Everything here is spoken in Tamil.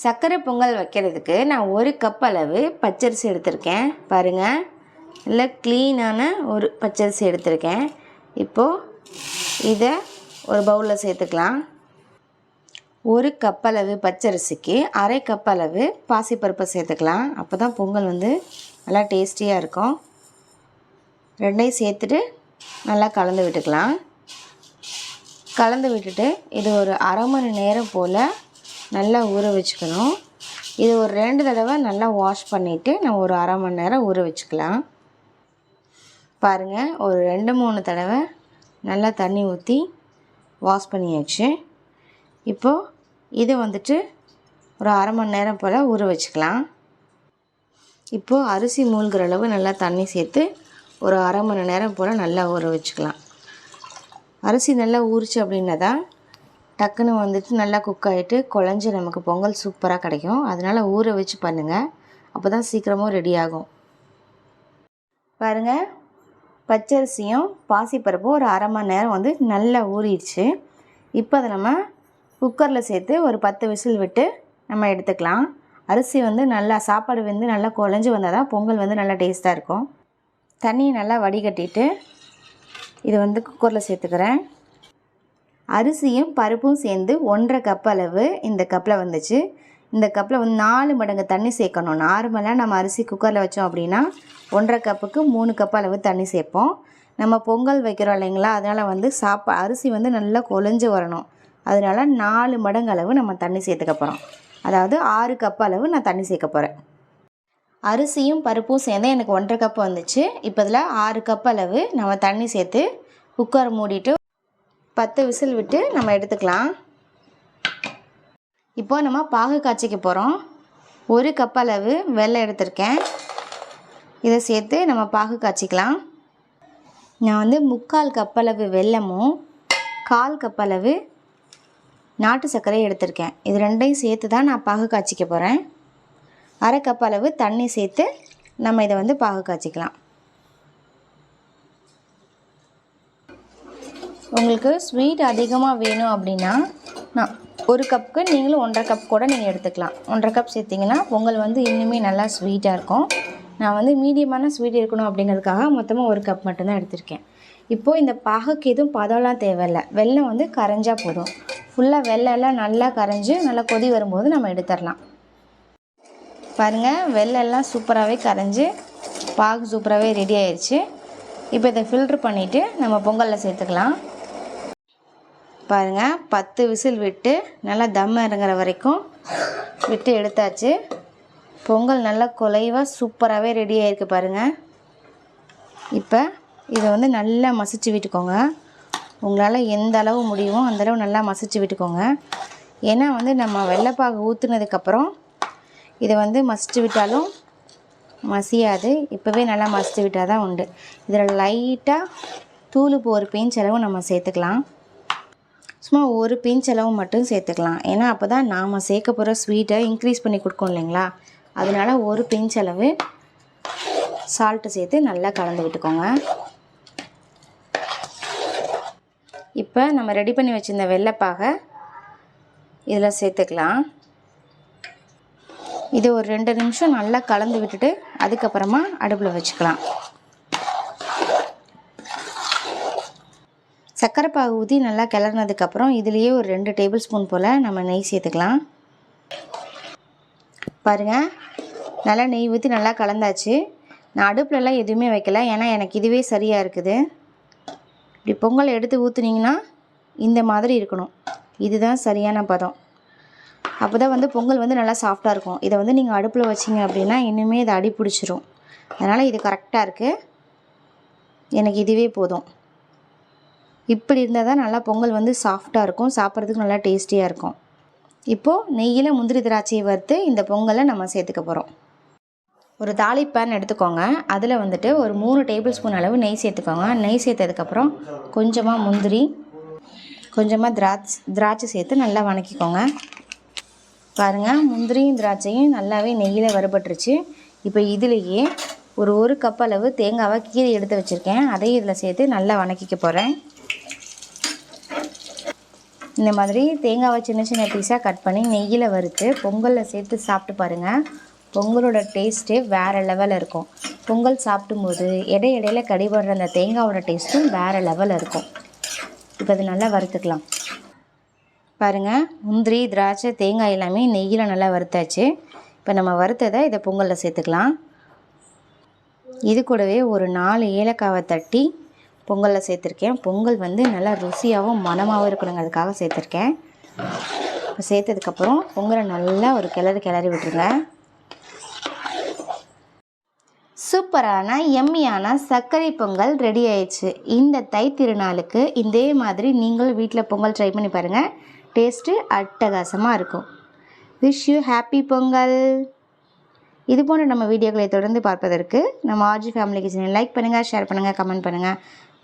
சர்க்கரை பொங்கல் வைக்கிறதுக்கு நான் ஒரு கப் அளவு பச்சரிசி எடுத்திருக்கேன். பாருங்கள் நல்லா க்ளீனான ஒரு பச்சரிசி எடுத்திருக்கேன். இப்போது இதை ஒரு பவுலில் சேர்த்துக்கலாம். ஒரு கப் அளவு பச்சரிசிக்கு அரை கப் அளவு பாசிப்பருப்பை சேர்த்துக்கலாம். அப்போ தான் பொங்கல் வந்து நல்லா டேஸ்டியாக இருக்கும். ரெண்டையும் சேர்த்துட்டு நல்லா கலந்து விட்டுக்கலாம். கலந்து விட்டுட்டு இது ஒரு அரை மணி நேரம் போல் நல்லா ஊற வச்சுக்கணும். இது ஒரு ரெண்டு தடவை நல்லா வாஷ் பண்ணிவிட்டு நம்ம ஒரு அரை மணி நேரம் ஊற வச்சுக்கலாம். பாருங்கள் ஒரு ரெண்டு மூணு தடவை நல்லா தண்ணி ஊற்றி வாஷ் பண்ணியாச்சு. இப்போது இது வந்துட்டு ஒரு அரை மணி நேரம் போல் ஊற வச்சுக்கலாம். இப்போது அரிசி மூழ்கிற அளவு நல்லா தண்ணி சேர்த்து ஒரு அரை மணி நேரம் போல் நல்லா ஊற வச்சுக்கலாம். அரிசி நல்லா ஊறிச்சு அப்படின்னா தான் டக்குன்னு வந்துட்டு நல்லா குக் ஆகிட்டு குழஞ்சி நமக்கு பொங்கல் சூப்பராக கிடைக்கும். அதனால் ஊற வச்சு பண்ணுங்கள் அப்போ தான் சீக்கிரமும் ரெடி ஆகும். பாருங்கள் பச்சரிசியும் பாசிப்பருப்பும் ஒரு அரை மணி நேரம் வந்து நல்லா ஊறிடுச்சு. இப்போ அதை நம்ம குக்கரில் சேர்த்து ஒரு பத்து விசில் விட்டு நம்ம எடுத்துக்கலாம். அரிசி வந்து நல்லா சாப்பாடு வந்து நல்லா குழஞ்சி வந்தால் தான் பொங்கல் வந்து நல்லா டேஸ்ட்டாக இருக்கும். தண்ணியை நல்லா வடிகட்டிட்டு இது வந்து குக்கரில் சேர்த்துக்கிறேன். அரிசியும் பருப்பும் சேர்ந்து ஒன்றரை கப் அளவு இந்த கப்பில் வந்துச்சு. இந்த கப்பில் வந்து நாலு மடங்கு தண்ணி சேர்க்கணும். நார்மலாக நம்ம அரிசி குக்கரில் வச்சோம் அப்படின்னா ஒன்றரை கப்புக்கு மூணு கப் அளவு தண்ணி சேர்ப்போம். நம்ம பொங்கல் வைக்கிறோம் இல்லைங்களா? அதனால் வந்து சாப்பா அரிசி வந்து நல்லா கொலைஞ்சு வரணும். அதனால நாலு மடங்கு அளவு நம்ம தண்ணி சேர்த்துக்க போகிறோம் அதாவது ஆறு கப் அளவு நான் தண்ணி சேர்க்க போகிறேன் அரிசியும் பருப்பும் சேர்ந்து எனக்கு ஒன்றரை கப் வந்துச்சு. இப்போ இதில் ஆறு கப் அளவு நம்ம தண்ணி சேர்த்து குக்கர் மூடிட்டு பத்து விசில் விட்டு நம்ம எடுத்துக்கலாம். இப்போ நம்ம பாகு காய்ச்சிக்க போகிறோம் ஒரு கப் அளவு வெள்ளை எடுத்திருக்கேன். இதை சேர்த்து நம்ம பாகு காய்ச்சிக்கலாம். நான் வந்து முக்கால் கப் அளவு வெல்லமும் கால் கப் அளவு நாட்டு சர்க்கரை எடுத்திருக்கேன். இது ரெண்டையும் சேர்த்து தான் நான் பாகு காய்ச்சிக்க போகிறேன் அரை கப் அளவு தண்ணி சேர்த்து நம்ம இதை வந்து பாகு காய்ச்சிக்கலாம். உங்களுக்கு ஸ்வீட் அதிகமாக வேணும் அப்படின்னா நான் ஒரு கப்புக்கு நீங்களும் ஒன்றரை கப் கூட நீங்கள் எடுத்துக்கலாம். ஒன்றரை கப் சேர்த்திங்கன்னா பொங்கல் வந்து இன்னுமே நல்லா ஸ்வீட்டாக இருக்கும். நான் வந்து மீடியமான ஸ்வீட் இருக்கணும் அப்படிங்கிறதுக்காக மொத்தமாக ஒரு கப் மட்டும்தான் எடுத்திருக்கேன். இப்போது இந்த பாகுக்கு எதுவும் பதம்லாம் தேவையில்லை. வெள்ளம் வந்து கரைஞ்சால் போதும். ஃபுல்லாக வெள்ளம் எல்லாம் நல்லா கரைஞ்சி நல்லா கொதி வரும்போது நம்ம எடுத்துடலாம். பாருங்கள் வெள்ளம் எல்லாம் சூப்பராகவே கரைஞ்சி பாகு சூப்பராகவே ரெடி ஆயிடுச்சு இப்போ இதை ஃபில்ட்ரு பண்ணிவிட்டு நம்ம பொங்கலில் சேர்த்துக்கலாம். பாருங்கள் பத்து விசில் விட்டு நல்லா தம் இறங்குற வரைக்கும் விட்டு எடுத்தாச்சு. பொங்கல் நல்லா குலைவாக சூப்பராகவே ரெடி ஆகிருக்கு பாருங்கள் இப்போ இதை வந்து நல்லா மசிச்சு விட்டுக்கோங்க. உங்களால் எந்த அளவு முடியுமோ அந்த அளவு நல்லா மசிச்சு விட்டுக்கோங்க. ஏன்னா வந்து நம்ம வெள்ளைப்பாகு ஊற்றுனதுக்கப்புறம் இதை வந்து மசிச்சு விட்டாலும் மசியாது. இப்போவே நல்லா மசிச்சு விட்டால் தான் உண்டு. இதில் லைட்டாக தூளுப்பு ஒரு பெயின் அளவு நம்ம சேர்த்துக்கலாம். சும்மா ஒரு பிஞ்ச் அளவு மட்டும் சேர்த்துக்கலாம். ஏன்னா அப்போ தான் நாம் சேர்க்க போகிற ஸ்வீட்டை இன்க்ரீஸ் பண்ணி கொடுக்கோம் இல்லைங்களா? அதனால ஒரு பிஞ்ச் அளவு சால்ட்டு சேர்த்து நல்லா கலந்து விட்டுக்கோங்க. இப்போ நம்ம ரெடி பண்ணி வச்சுருந்த வெள்ளைப்பாகை இதில் சேர்த்துக்கலாம். இது ஒரு ரெண்டு நிமிஷம் நல்லா கலந்து விட்டுட்டு அதுக்கப்புறமா அடுப்பில் வச்சுக்கலாம். சர்க்கரை பாகு ஊற்றி நல்லா கிளறினதுக்கப்புறம் இதுலேயே ஒரு ரெண்டு டேபிள் ஸ்பூன் போல் நம்ம நெய் சேர்த்துக்கலாம். பாருங்கள் நல்லா நெய் ஊற்றி நல்லா கலந்தாச்சு. நான் அடுப்புலலாம் எதுவுமே வைக்கல ஏன்னா எனக்கு இதுவே சரியாக இருக்குது. இப்படி பொங்கல் எடுத்து ஊற்றுனீங்கன்னா இந்த மாதிரி இருக்கணும். இதுதான் சரியான பதம். அப்போ தான் வந்து பொங்கல் வந்து நல்லா சாஃப்டாக இருக்கும். இதை வந்து நீங்கள் அடுப்பில் வச்சிங்க அப்படின்னா இன்னுமே இது அடி பிடிச்சிரும். அதனால் இது கரெக்டாக இருக்குது எனக்கு இதுவே போதும். இப்படி இருந்தால் தான் நல்லா பொங்கல் வந்து சாஃப்டாக இருக்கும். சாப்பிட்றதுக்கு நல்லா டேஸ்டியாக இருக்கும். இப்போது நெய்யில் முந்திரி திராட்சையை வறுத்து இந்த பொங்கலை நம்ம சேர்த்துக்க போகிறோம் ஒரு தாலி பேன் எடுத்துக்கோங்க. அதில் வந்துட்டு ஒரு மூணு டேபிள் ஸ்பூன் அளவு நெய் சேர்த்துக்கோங்க. நெய் சேர்த்ததுக்கப்புறம் கொஞ்சமாக முந்திரி கொஞ்சமாக திராட்சை திராட்சை சேர்த்து நல்லா வணக்கிக்கோங்க. பாருங்கள் முந்திரியும் திராட்சையும் நல்லாவே நெய்யில் வறுபட்டுருச்சு. இப்போ இதுலேயே ஒரு ஒரு கப் அளவு தேங்காவை கீரை எடுத்து வச்சுருக்கேன். அதையும் இதில் சேர்த்து நல்லா வணக்கிக்க போகிறேன் இந்த மாதிரி தேங்காவை சின்ன சின்ன பீஸாக கட் பண்ணி நெய்யில் வறுத்து பொங்கலில் சேர்த்து சாப்பிட்டு பாருங்கள் பொங்கலோட டேஸ்ட்டே வேறு லெவலில் இருக்கும். பொங்கல் சாப்பிடும்போது இடை இடையில கடிபடுற அந்த தேங்காவோட டேஸ்ட்டும் வேறு லெவலில் இருக்கும். இப்போ அதை நல்லா வறுத்துக்கலாம். பாருங்கள் முந்திரி திராட்சை தேங்காய் எல்லாமே நெய்யில் நல்லா வறுத்தாச்சு. இப்போ நம்ம வறுத்ததை இதை பொங்கலில் சேர்த்துக்கலாம். இது கூடவே ஒரு நாலு ஏலக்காவை தட்டி பொங்கலில் சேர்த்துருக்கேன். பொங்கல் வந்து நல்லா ருசியாகவும் மணமாகவும் இருக்கணுங்கிறதுக்காக சேர்த்துருக்கேன். இப்போ சேர்த்ததுக்கப்புறம் பொங்கலை நல்லா ஒரு கிளறி கிளறி விட்டுருங்க. சூப்பரான எம்மியான சர்க்கரை பொங்கல் ரெடி ஆயிடுச்சு. இந்த தை திருநாளுக்கு இதே மாதிரி நீங்களும் வீட்டில் பொங்கல் ட்ரை பண்ணி பாருங்கள் டேஸ்ட்டு அட்டகாசமாக இருக்கும். Wish you happy Pongal. இது போன்ற நம்ம வீடியோக்களை தொடர்ந்து பார்ப்பதற்கு நம்ம ஆர்ஜி ஃபேமிலி கிச்சனை லைக் பண்ணுங்கள் ஷேர் பண்ணுங்கள் கமெண்ட் பண்ணுங்கள்